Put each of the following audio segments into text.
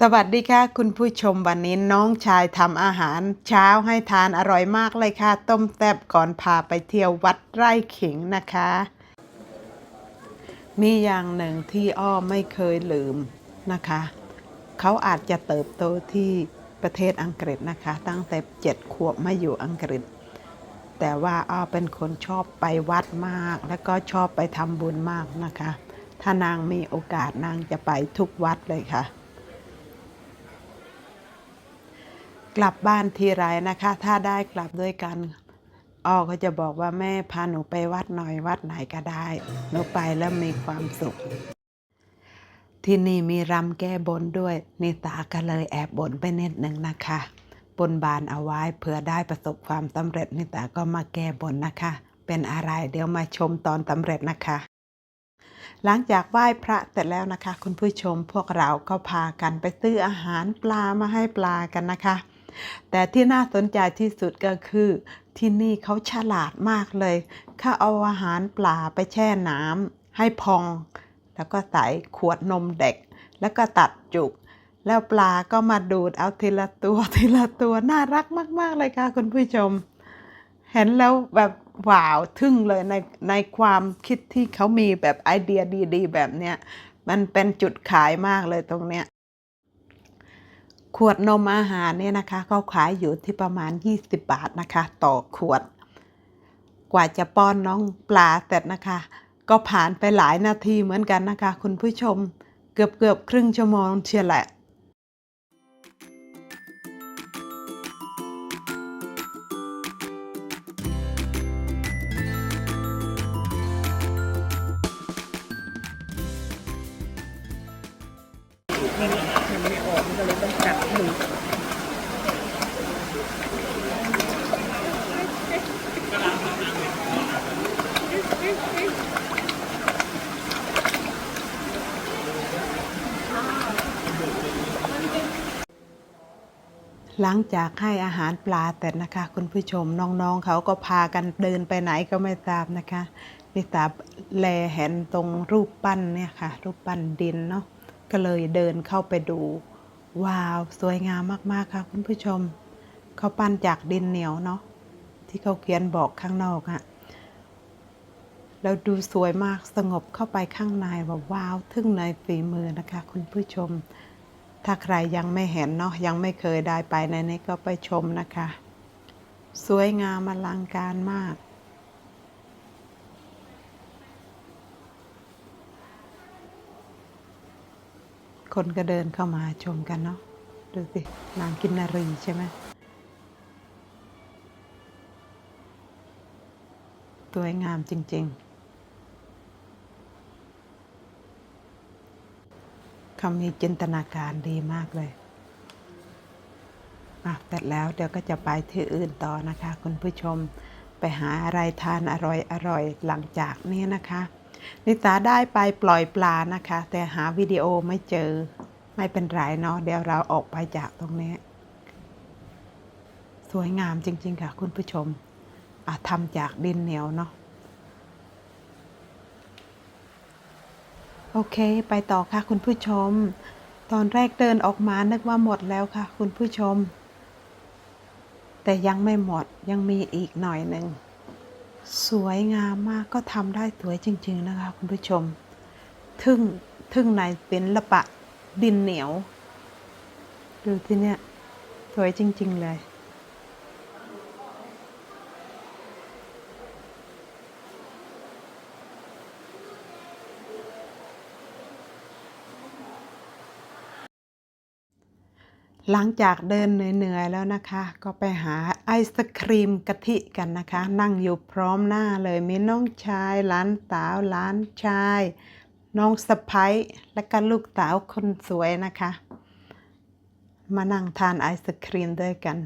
สวัสดีค่ะ คุณผู้ชมวันนี้น้องชายทำอาหาร เช้าให้ทานอร่อยมากเลยค่ะ ต้มแซ่บก่อนพาไปเที่ยววัดไร่ขิงนะคะ มีอย่างหนึ่งที่อ้อไม่เคยลืมนะคะ เขาอาจจะเติบโตที่ประเทศอังกฤษนะคะ ตั้งแต่เจ็ดขวบมาอยู่อังกฤษ แต่ว่าอ้อเป็นคนชอบไปวัดมาก แล้วก็ชอบไปทำบุญมากนะคะ ถ้านางมีโอกาสนางจะไปทุกวัดเลยค่ะ กลับบ้านทีไรนะคะ ถ้าได้กลับด้วยกันอ้อก็จะบอกว่าแม่พาหนูไปวัดหน่อยวัดไหนก็ได้ หนูไปแล้วมีความสุข ที่นี่มีรำแก้บนด้วยนิตาก็เลยแอบบนไปนิดหนึ่งนะคะบนบานเอาไว้เผื่อได้ประสบความสำเร็จนิตาก็มาแก้บนนะคะ เป็นอะไรเดี๋ยวมาชมตอนสำเร็จนะคะ หลังจากไหว้พระเสร็จแล้วนะคะ คุณผู้ชมพวกเราก็พากันไปซื้ออาหารปลามาให้ปลากันนะคะ แต่ที่น่าสนใจที่สุดก็คือ ที่นี่เขาฉลาดมากเลยเขาเอาอาหารปลาไปแช่น้ำให้พอง แล้วก็ใส่ขวดนมเด็ก แล้วก็ตัดจุก แล้วปลาก็มาดูดเอาทีละตัวทีละตัวน่ารักมาก ๆ เลยค่ะคุณผู้ชม เห็นแล้วแบบว้าวทึ่งเลยในในความคิดที่เขามีแบบไอเดียดี ๆ แบบเนี้ยมันเป็นจุดขายมากเลยตรงเนี้ย ขวดนมอาหารเนี่ยนะคะเขาขายอยู่ที่ประมาณ 20 บาทนะคะ ต่อขวด กว่าจะป้อนน้องปลาเสร็จนะคะ ก็ผ่านไปหลายนาทีเหมือนกันนะคะ คุณผู้ชมเกือบเกือบครึ่งชั่วโมงเชียวแหละมันมันไม่ ออกมันก็เลยต้องจับมือหลังจากให้อาหารปลาแต่นะคะ คุณผู้ชมน้องๆเขาก็พากันเดินไปไหนก็ไม่ทราบนะคะนิตาแลเห็นตรงรูปปั้นเนี่ยค่ะ รูปปั้นดินเนาะก็เลยเดินเข้าไปดู ว้าว สวยงามมากๆค่ะคุณผู้ชม เขาปั้นจากดินเหนียวเนาะที่เขาเขียนบอกข้างนอกอะแล้วดูสวยมากสงบเข้าไปข้างในแบบว้าวทึ่งในฝีมือนะคะ คุณผู้ชม ถ้าใครยังไม่เห็นเนาะยังไม่เคยได้ไปในนี้ก็ไปชมนะคะ สวยงามอลังการมาก คนก็เดินเข้ามาชมกันเนาะดูสินางกินนารีใช่ไหมสวยงามจริงๆเขามีจินตนาการดีมากเลยอะเสร็จแล้วเดี๋ยวก็จะไปที่อื่นต่อนะคะ คุณผู้ชมไปหาอะไรทานอร่อยอร่อยหลังจากนี้นะคะ นิสาได้ไปปล่อยปลานะคะ แต่หาวิดีโอไม่เจอไม่เป็นไรเนาะเดี๋ยวเราออกไปจากตรงนี้ สวยงามจริง ๆ ค่ะ คุณผู้ชมทำจากดินเหนียวเนาะโอเค ไปต่อค่ะคุณผู้ชม ตอนแรกเดินออกมานึกว่าหมดแล้วค่ะ คุณผู้ชม แต่ยังไม่หมดยังมีอีกหน่อยหนึ่ง สวยงามมากก็ทำได้สวยจริง ๆ นะคะ คุณผู้ชม ทึ่งทึ่งในเป็นลปะดินเหนียว ดูที่เนี่ย สวยจริง ๆ เลย หลังจากเดินเหนื่อยๆแล้วนะคะ ก็ไปหาไอศครีมกะทิกันนะคะ นั่งอยู่พร้อมหน้าเลยมีน้องชายหลานสาวหลานชาย น้องสะพ้ยและก็ลูกสาวคนสวยนะคะ มานั่งทานไอศครีมด้วยกัน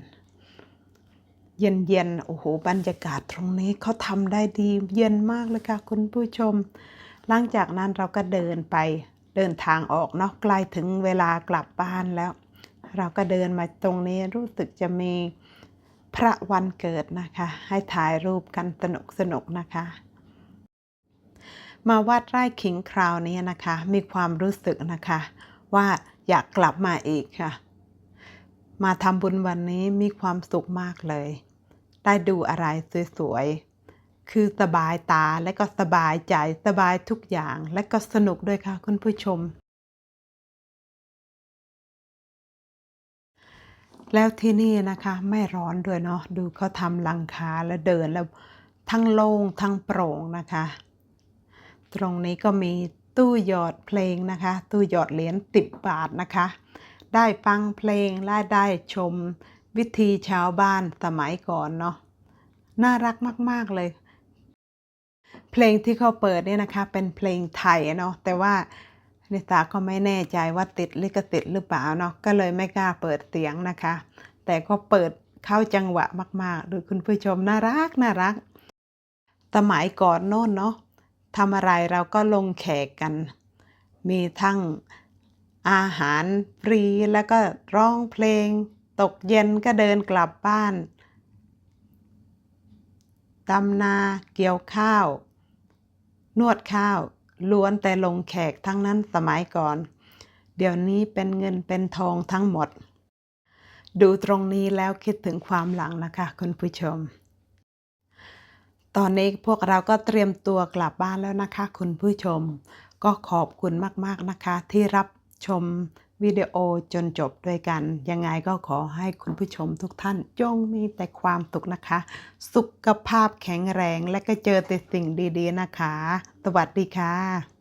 เย็นๆโอ้โหบรรยากาศตรงนี้เขาทำได้ดีเย็นมากเลยค่ะคุณผู้ชม หลังจากนั้นเราก็เดินไปเดินทางออกเนาะใกล้ถึงเวลากลับบ้านแล้ว เราก็เดินมาตรงนี้รู้สึกจะมีพระวันเกิดนะคะ ให้ถ่ายรูปกันสนุกสนุกนะคะ มาวัดไร่ขิงคราวนี้นะคะ มีความรู้สึกนะคะ ว่าอยากกลับมาอีกค่ะ มาทำบุญวันนี้มีความสุขมากเลย ได้ดูอะไรสวยๆ คือสบายตาและก็สบายใจสบายทุกอย่างและก็สนุกด้วยค่ะคุณผู้ชม แล้วที่นี่นะคะไม่ร้อนด้วยเนาะดูเขาทำหลังคาแล้วเดินแล้วทั้งโล่งทั้งโปร่งนะคะ ตรงนี้ก็มีตู้หยอดเพลงนะคะ ตู้หยอดเหรียญติบบาทนะคะ ได้ฟังเพลงและได้ชมวิธีชาวบ้านสมัยก่อนเนาะน่ารักมาก ๆ เลย เพลงที่เขาเปิดเนี่ยนะคะ เป็นเพลงไทยเนาะแต่ว่า นิสาก็ไม่แน่ใจว่าติดลิขสิทธิ์หรือเปล่าเนาะก็เลยไม่กล้าเปิดเสียงนะคะ แต่ก็เปิดเข้าจังหวะมากๆดูคุณผู้ชมน่ารักน่ารัก สมัยก่อนโน่นเนาะทำอะไรเราก็ลงแขกกัน มีทั้งอาหารฟรีแล้วก็ร้องเพลง ตกเย็นก็เดินกลับบ้านดำนาเกี่ยวข้าว นวดข้าว ล้วนแต่ลงแขกทั้งนั้นสมัยก่อน เดี๋ยวนี้เป็นเงินเป็นทองทั้งหมด ดูตรงนี้แล้วคิดถึงความหลังนะคะ คุณผู้ชม ตอนนี้พวกเราก็เตรียมตัวกลับบ้านแล้วนะคะ คุณผู้ชม ก็ขอบคุณมากๆนะคะ ที่รับชม วิดีโอจนจบด้วยกัน ยังไงก็ขอให้คุณผู้ชมทุกท่านจงมีแต่ความสุขนะคะ สุขภาพแข็งแรงและก็เจอแต่สิ่งดีๆนะคะ สวัสดีค่ะ